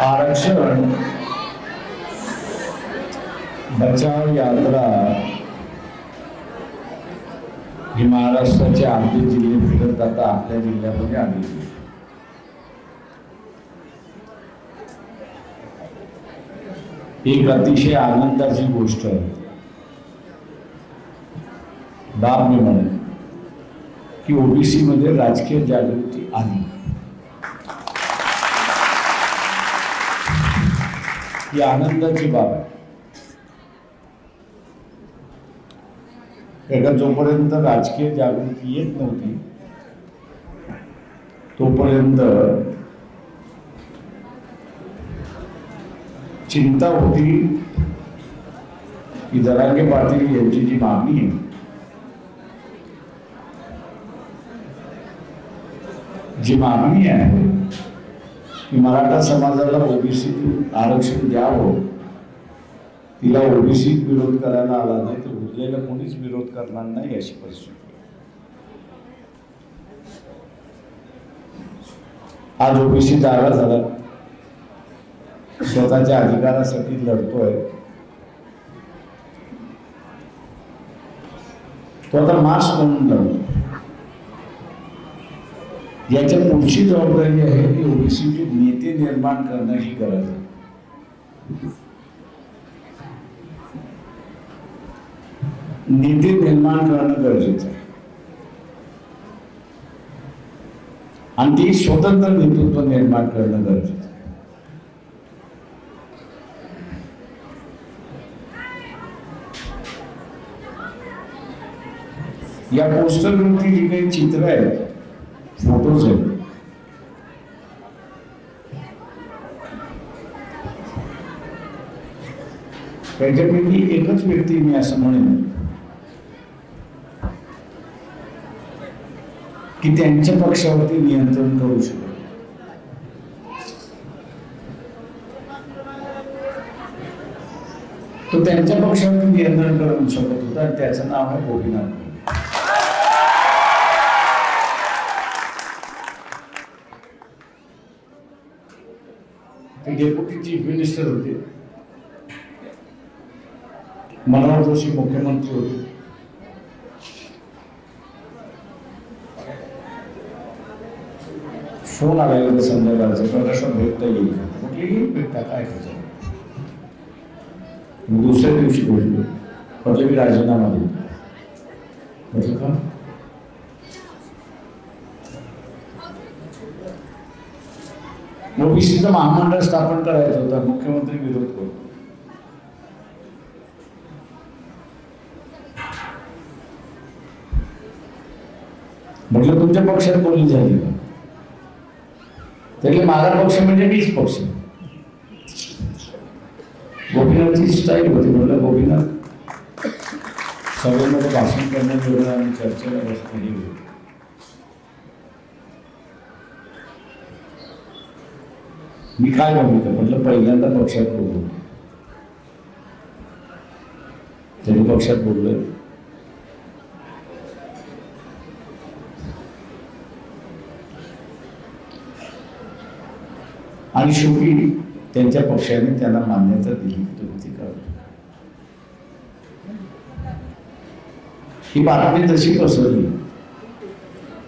आरक्षण बचाव यात्रा ही महाराष्ट्राचे आपले जिल्हे फिरत आता आपल्या जिल्ह्यामध्ये आली. एक अतिशय आनंदाची गोष्ट. आहे बाब मी म्हणेन की ओबीसी मध्ये राजकीय जागृती आली. ही आनंदाची बाब आहे. कारण जोपर्यंत राजकीय जागृती येत नव्हती तोपर्यंत चिंता होती की जरांगे पाटील यांची जी मागणी आहे जी मागणी आहे की मराठा समाजाला ओबीसी आरक्षण द्यावं तिला ओबीसीत विरोध करायला आला नाही तर उरलेला कोणीच विरोध करणार नाही अशी परिस्थिती. आज ओबीसी जागा झाला. स्वतःच्या अधिकारासाठी लढतोय. तो आता मास्क म्हणून लढतो याच्या पुढची जबाबदारी आहे की ओबीसीचे नेते निर्माण करणं ही गरज आहे नेते निर्माण करणं गरजेचं आहे. आणि ती स्वतंत्र नेतृत्व निर्माण करणं गरजेचं आहे. या पोस्टरवरती जी काही चित्र आहेत फोटोज आहेत एकच व्यक्ती मी असं म्हणेन की त्यांच्या पक्षावरती नियंत्रण करू शकत तो त्यांच्या पक्षावरती नियंत्रण करू शकत होता त्याचं नाव आहे गोपीनाथ डेप्युटी चीफ मिनिस्टर होते मनोहर जोशी मुख्यमंत्री होते फोन आलेला संध्याकाळचा प्रकाशात भेटता येईल का म्हटलं येईल भेटता काय खर्च मग दुसऱ्या दिवशी बोललो म्हटलं मी राजीनामा देतो म्हटलं का ओबीसीचं महामंडळ स्थापन करायचं होतं मुख्यमंत्री विरोध करू म्हटलं तुमच्या पक्षात बोलणी झाली? का त्यातले माझा पक्ष म्हणजे मीच पक्ष. गोपीनाथची स्टाईल होती म्हटलं गोपीनाथ. सभेमध्ये भाषण करण्यात आणि चर्चेला बसणं ही होती. मी काय भूमिका म्हटलं पहिल्यांदा पक्षात बोललो त्यांनी पक्षात बोललोय आणि शेवटी त्यांच्या पक्षाने त्यांना मान्यता दिली. तुम्ही ती ही बातमी तशी पसरली.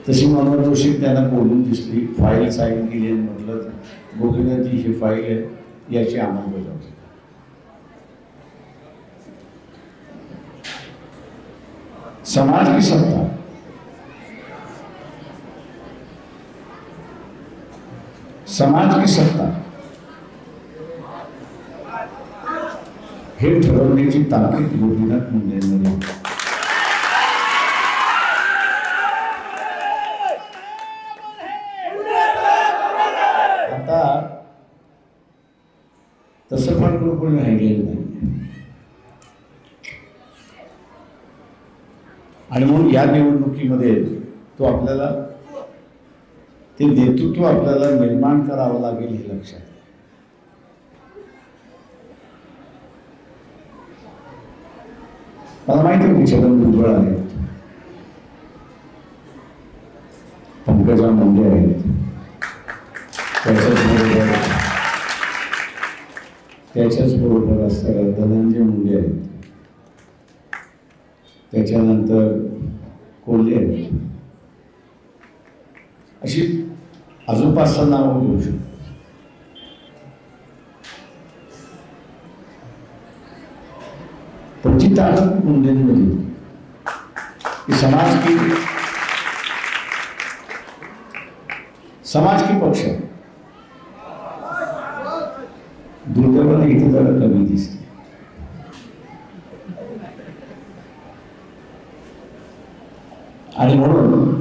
तशी मनोहर जोशी त्यांना बोलून दिसली. फाईल साईन केली म्हटलं गोपीनाथजी ही फाईल आहे याची अंमलबजावणी समाज की सत्ता। समाज की सत्ता। हे ठरवण्याची ताकीद गोपीनाथ मुंडेंमध्ये आहे. तसं पण कोणी राहिलेलं नाही. आणि म्हणून या निवडणुकीमध्ये तो आपल्याला ते नेतृत्व आपल्याला निर्माण करावं लागेल हे लक्षात मला माहिती आहे छगन भुजबळ आहेत. पंकजा मुंडे आहेत. त्याच्याबरोबर त्याच्याच बरोबर असणाऱ्या धनंजय मुंडे आहेत. त्याच्यानंतर कोल्हे आहेत. अशी अजून पाच सहा नावं घेऊ शकतो. पण ताकद मुंडेंमध्ये. की समाज की समाज की पक्ष आहे. इथे जरा कमी दिसते आणि म्हणून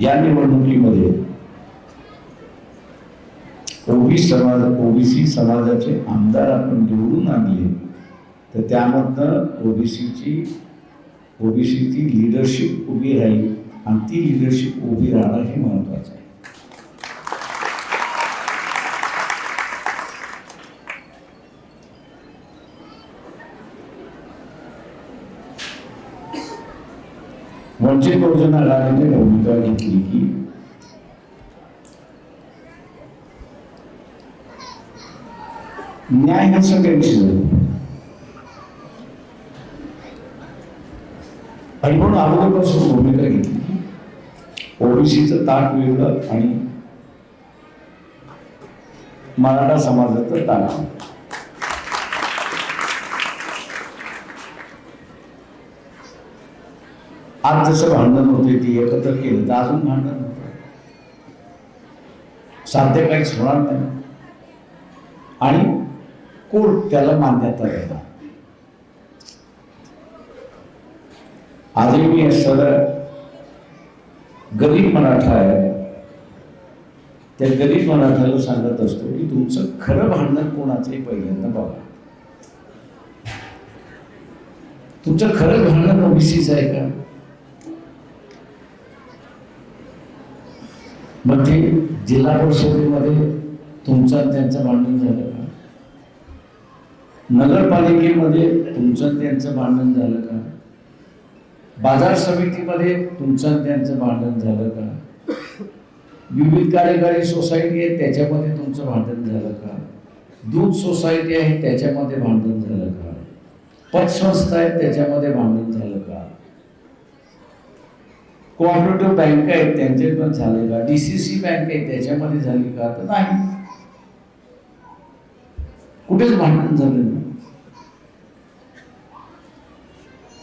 या निवडणुकीमध्ये ओबीसी समाज ओबीसी समाजाचे आमदार आपण निवडून आणले तर त्यामधनं ओबीसीची ओबीसीची लिडरशिप उभी राहील आणि ती लिडरशिप उभी राहणं हे महत्वाचं आहे वंचित बहुजन आघाडीने भूमिका घेतली की? न्याय हे सगळ्यांची आणि म्हणून अगोदरपासून भूमिका घेतली की ओबीसीचं ताट वेगळं आणि मराठा समाजाचं ताट. आज जसं भांडण होते ती एकत्र केलं तर अजून भांडण होतं. साध्य काहीच होणार नाही. आणि कोर्ट त्याला मान्यता देणार? आजही मी सगळं गरीब मराठा आहे. त्या गरीब मराठाला सांगत असतो की तुमचं खरं भांडण कोणाचंही पहिल्यांदा बघा. तुमचं खरं भांडण ओबीसीच आहे का? मग ते जिल्हा परिषदेमध्ये तुमचं त्यांचं भांडण झालं का? नगरपालिकेमध्ये तुमचं त्यांचं भांडण झालं का? बाजार समितीमध्ये तुमचं त्यांचं भांडण झालं का? विविध कार्यकारी सोसायटी आहे त्याच्यामध्ये तुमचं भांडण झालं का? दूध सोसायटी आहे त्याच्यामध्ये भांडण झालं का? पतसंस्था आहे त्याच्यामध्ये भांडण झालं का? कोऑपरेटिव्ह बँक आहेत त्यांच्यात पण झाले का? डी सी सी बँक आहे त्याच्यामध्ये झाली का? तर नाही. कुठेच भांडण झालं नाही.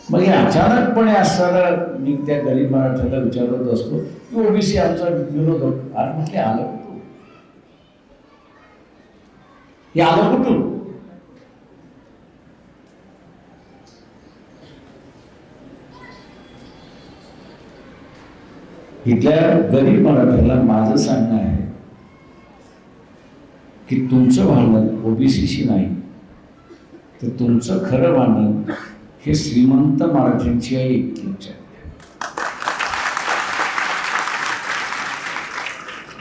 मग हे अचानकपणे असताना मी त्या गरीब मराठ्याला विचारत असतो की ओबीसी आमचा विरोधक. आणि म्हटले आलं कुठून? हे आलं कुठून? इथल्या गरीब मराठ्याला माझं सांगणं आहे की तुमचं भांडण ओबीसीशी नाही तर तुमचं खरं भांडण हे श्रीमंत मराठ्यांची आहे इतकी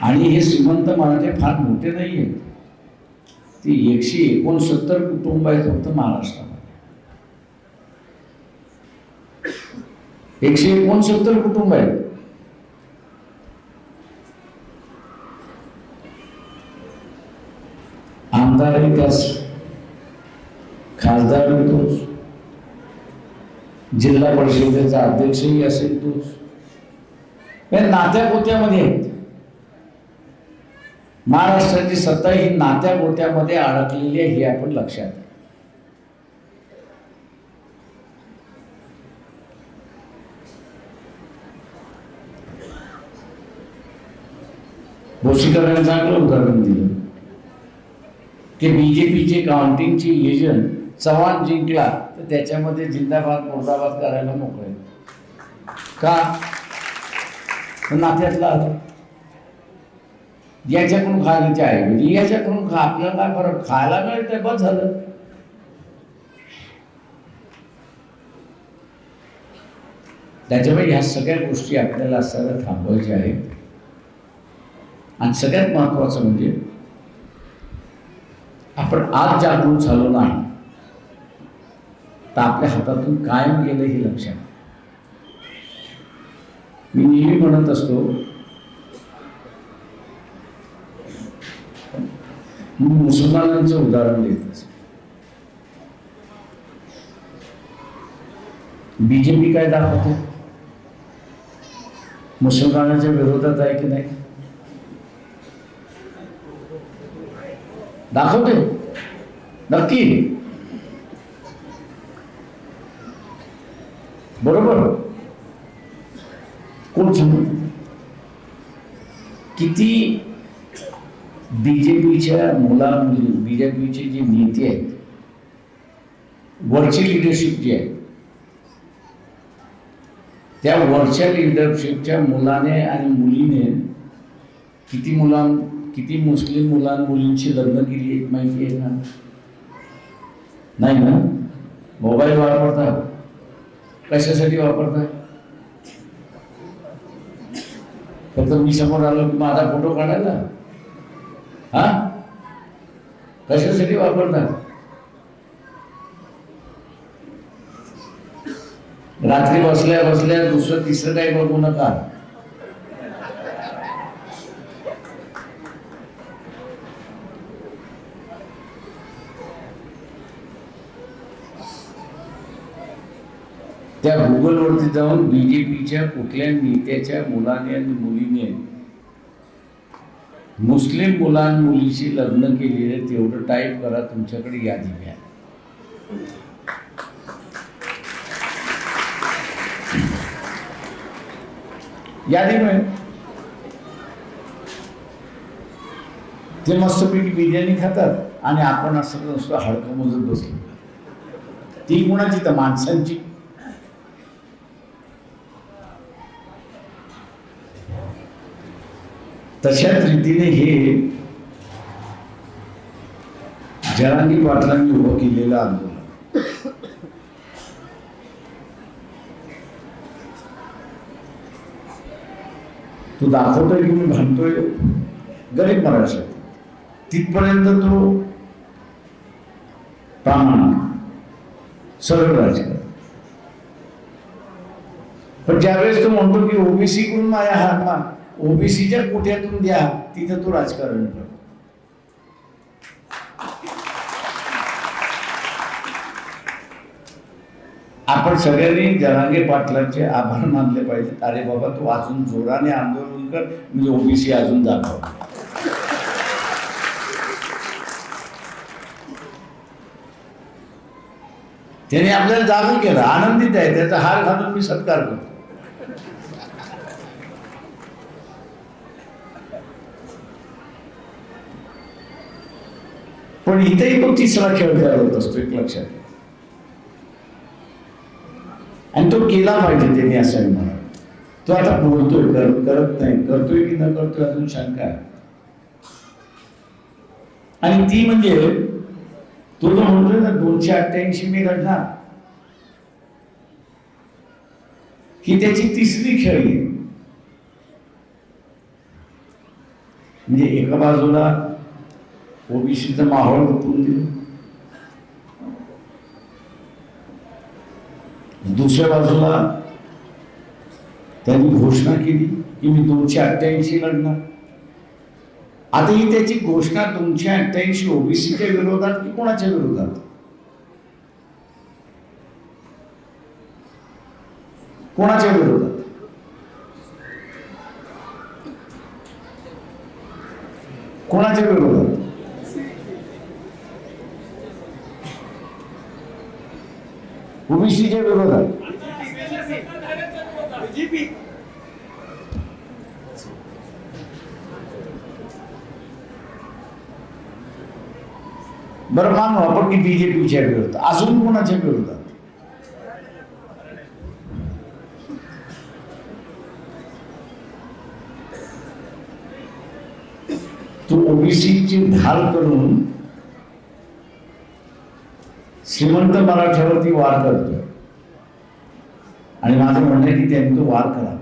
आणि हे श्रीमंत मराठे फार मोठे नाही आहेत ते एकशे एकोणसत्तर कुटुंब आहेत फक्त महाराष्ट्रामध्ये. एकशे एकोणसत्तर कुटुंब आहेत. आमदारही त्याच खासदारही तोच जिल्हा परिषदेचा अध्यक्षही असेल तोच नात्या गोत्यामध्ये आहेत महाराष्ट्राची सत्ता ही नात्या गोत्यामध्ये अडकलेली आहे हे आपण लक्षात भोसीकरांनी चांगलं उदाहरण दिलं की पीचे काउंटिंगचे एजंट चव्हाण जिंकला तर त्याच्यामध्ये जिंदाबाद मुर्दाबाद करायला मोकळे. का? नात्यातला याच्याकडून खाण्याचे आहे. म्हणजे याच्याकडून खा आपल्याला काय फरक? खायला मिळतंय बस झालं. त्याच्यामुळे ह्या सगळ्या गोष्टी आपल्याला असायला थांबवायच्या आहेत. आणि सगळ्यात महत्वाचं म्हणजे आपण आज जागरूक झालो नाही. तर आपल्या हातातून कायम गेलं हे लक्षात. मी नेहमी म्हणत असतो मी मुसलमानांचं उदाहरण देत असे बीजेपी काय दाखवते? मुसलमानांच्या विरोधात आहे की नाही? दाखवते. नक्की. बरोबर? कोण किती बीजेपीच्या मुला बीजेपीचे जे नेते आहेत वरची लिडरशिप जी आहे त्या वरच्या लिडरशिपच्या मुलाने आणि मुलीने किती मुलां किती मुस्लिम मुलां मुलींची लग्न केली एक माहिती आहे ना? नाही ना? मोबाईल वापरता? कशासाठी वापरता? फक्त मी समोर आलो की माझा फोटो काढायला हा? कशासाठी वापरता? रात्री बसल्या बसल्या दुसरं तिसरं काही बघू नका. त्या गुगलवरती जाऊन बीजेपीच्या कुठल्या नेत्याच्या मुलाने आणि मुलीने मुस्लिम मुलां मुलीशी लग्न केलेले तेवढं टाईप करा तुमच्याकडे यादी घ्या. यादी मिळेल. ते मस्तपैकी बिर्याणी खातात आणि आपण असं नुसतं हडकं मोजत बसलो. ती कुणाची? तर माणसांची. तशाच रीतीने हे जरांगी पाटलांनी उभं केलेलं आंदोलन. तो दाखवतोय की मी म्हणतोय? गरीब मराठी. तिथपर्यंत तो प्रामाणिक. सरळ राजकारण पण ज्यावेळेस तो म्हणतो की ओबीसी कडून माझ्या हात ओबीसीच्या कोठ्यातून द्या तिथं तो राजकारण करतो आपण सगळ्यांनी जरांगे पाटलांचे आभार मानले पाहिजेत. अरे बाबा तू अजून जोराने आंदोलन कर म्हणजे ओबीसी अजून दाखव. त्याने आपल्याला जागून केलं. आनंदित आहे. त्याचा हार घालून मी सत्कार करतो. इथेही तो तिसरा खेळ खेळत असतो एक लक्षात. आणि तो केला पाहिजे त्यांनी असं म्हणा तो आता बोलतोय कर, करत नाही. करतोय की न करतोय अजून शंका आहे. आणि ती म्हणजे तो जो म्हणतोय ना दोनशे अठ्ठ्याऐंशी मी घडणार ही त्याची तिसरी खेळी म्हणजे एका बाजूला ओबीसीचा माहोल उठून दिला. दुसऱ्या बाजूला त्यांनी घोषणा केली की मी दोनशे अठ्ठ्याऐंशी लढणार. आता ही त्याची घोषणा दोनशे अठ्ठ्याऐंशी ओबीसीच्या विरोधात की कोणाच्या विरोधात? कोणाच्या विरोधात? कोणाच्या विरोधात? ओबीसीच्या विरोधात बरं मानू आपण की बीजेपीच्या विरोधात. अजून कोणाच्या विरोधात? तो ओबीसीची ढाल करून श्रीमंत मराठ्यावरती वार करतो आणि माझं म्हणणं आहे की त्यांनी तो वार करा.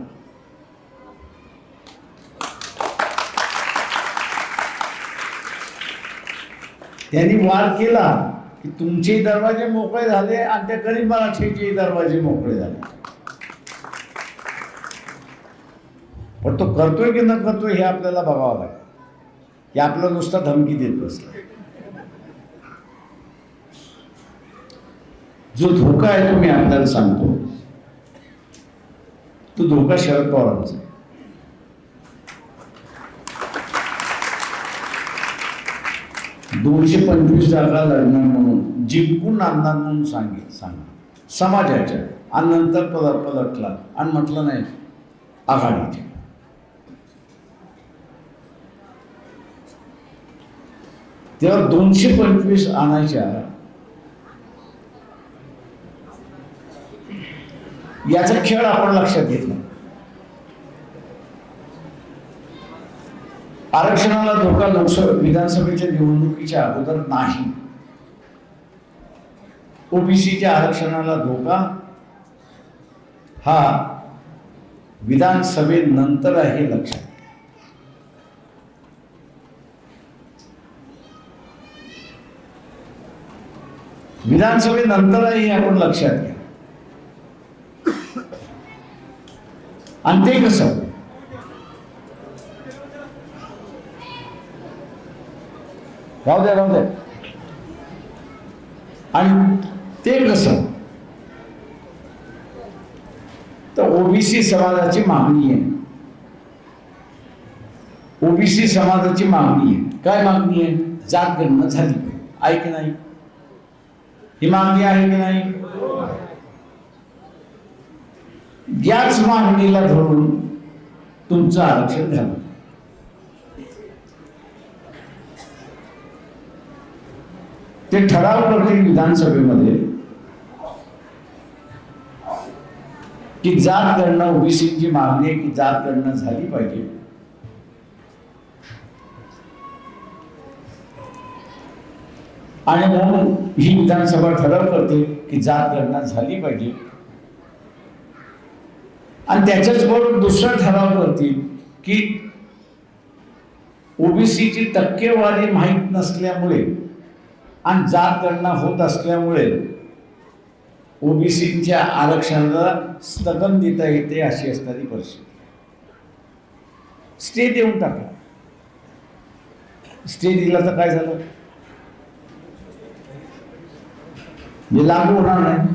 त्यांनी वार केला की तुमचे दरवाजे मोकळे झाले आणि त्या गरीब मराठ्याचे दरवाजे मोकळे झाले. पण तो करतोय की न करतोय हे आपल्याला बघावं लागेल. की आपलं नुसता धमकी देत बसला. जो धोका आहे तो मी आपल्याला सांगतो. तो धोका शरद पवारांचा दोनशे पंचवीस जागा लढणार म्हणून जिंकून आणणार म्हणून सांगे सांगा. समाजाच्या आणि नंतर पद पलटला आणि म्हटलं नाही आघाडीच्या तेव्हा दोनशे पंचवीस आणायच्या याचा खेळ आपण लक्षात घेतला आरक्षणाला धोका लोकसभा विधानसभेच्या निवडणुकीच्या अगोदर नाही. ओबीसीच्या आरक्षणाला धोका हा विधानसभेनंतर आहे. लक्षात विधानसभेनंतरही आपण लक्षात घ्या. आणि ते कसं? राहू द्या राहू द्या. आणि ते कसं? तर ओबीसी समाजाची मागणी आहे. ओबीसी समाजाची मागणी आहे. काय मागणी आहे? जात गणना झाली पाहिजे. आहे की नाही? ही मागणी आहे की नाही? याच मागणीला धरून तुमचं आरक्षण झालं. ते ठराव करतील विधानसभेमध्ये की जात गणना ओबीसीची मागणी आहे की जात गणना झाली पाहिजे. आणि म्हणून ही विधानसभा ठराव करते की जात गणना झाली पाहिजे. आणि त्याच्याच बरोबर दुसरा ठराव करतील की ओबीसीची टक्केवारी माहीत नसल्यामुळे आणि जात गणना होत असल्यामुळे ओबीसीच्या आरक्षणाला स्थगन देता येते अशी असणारी परिस्थिती. स्टे देऊन टाका. स्टे दिला तर काय झालं? हे लागू होणार नाही.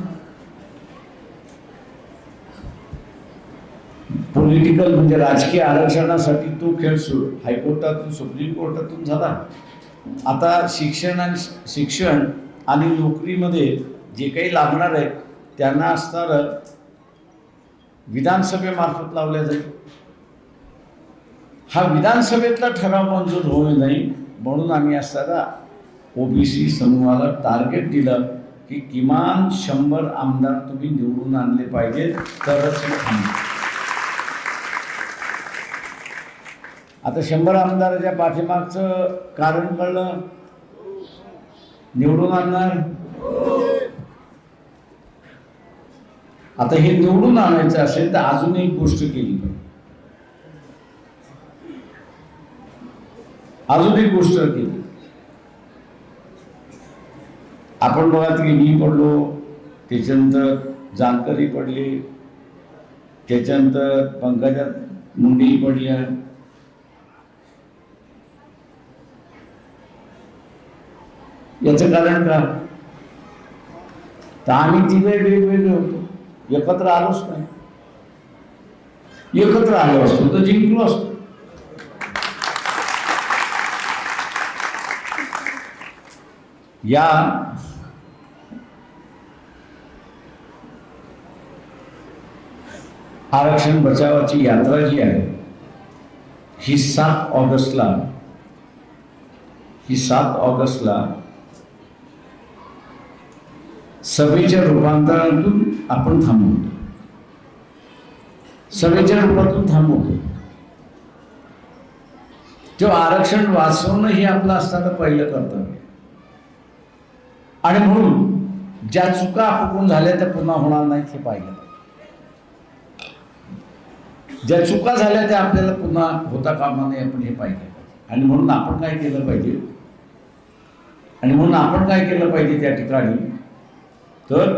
पॉलिटिकल म्हणजे राजकीय आरक्षणासाठी तो खेळ सु हायकोर्टातून सुप्रीम कोर्टातून झाला. आता शिक्षण आणि शिक्षण आणि नोकरीमध्ये जे काही लागणार आहे त्यांना असणार विधानसभेमार्फत लावल्या जाईल. हा विधानसभेतला ठराव मंजूर होऊ नये म्हणून आम्ही असताना ओबीसी समूहाला टार्गेट दिलं की किमान शंभर आमदार तुम्ही निवडून आणले पाहिजेत तरच हे थांबेल आता शंभर आमदाराच्या पाठीमागचं कारण कळलं. निवडून आणणार. आता हे निवडून आणायचं असेल तर अजून एक गोष्ट केली अजून एक गोष्ट केली. आपण बघा की मी पडलो त्याच्यानंतर जानकरी पडली त्याच्यानंतर पंकजा मुंडेही पडल्या. याचं कारण का तर आम्ही तिघे वेगवेगळे होतो. एकत्र आलोच नाही. एकत्र आलो असतो तर जिंकलो असतो. या आरक्षण बचावाची यात्रा जी आहे ही सात ऑगस्टला ही सात ऑगस्टला सभेच्या रूपांतरातून आपण थांबवतो. सभेच्या रूपातून थांबवतो. तेव्हा आरक्षण वाचवणं हे आपलं असताना पहिलं कर्तव्य. आणि म्हणून ज्या चुका आपण झाल्या त्या पुन्हा होणार नाहीत हे पाहिलं पाहिजे. ज्या चुका झाल्या त्या आपल्याला पुन्हा होता कामा नये आपण हे पाहिलं पाहिजे. आणि म्हणून आपण काय केलं पाहिजे? आणि म्हणून आपण काय केलं पाहिजे त्या ठिकाणी? तर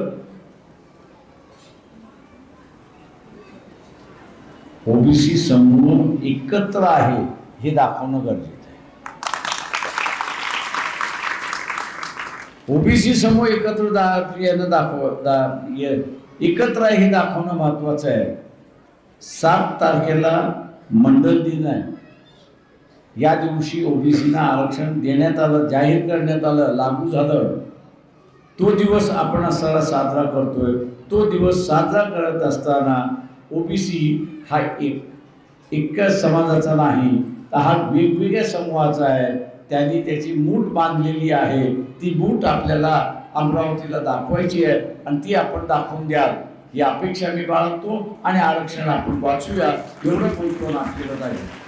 ओबीसी समूह एकत्र आहे हे दाखवणं गरजेचं आहे. ओबीसी समूह एकत्र यानं दाखव दा एकत्र आहे हे दाखवणं महत्वाचं आहे. सात तारखेला मंडल दिन आहे. या दिवशी ओबीसीना आरक्षण देण्यात आलं जाहीर करण्यात आलं लागू झालं. तो दिवस आपण असा साजरा करतोय. तो दिवस साजरा करत असताना ओबीसी हा एक एकच समाजाचा नाही तर हा वेगवेगळ्या समूहाचा आहे. त्यांनी त्याची मूठ बांधलेली आहे. ती मूठ आपल्याला अमरावतीला दाखवायची आहे आणि ती आपण दाखवून द्याल. ही अपेक्षा मी बाळगतो आणि आरक्षण आपण वाचूया. एवढं बोलतो ना केलं जाईल.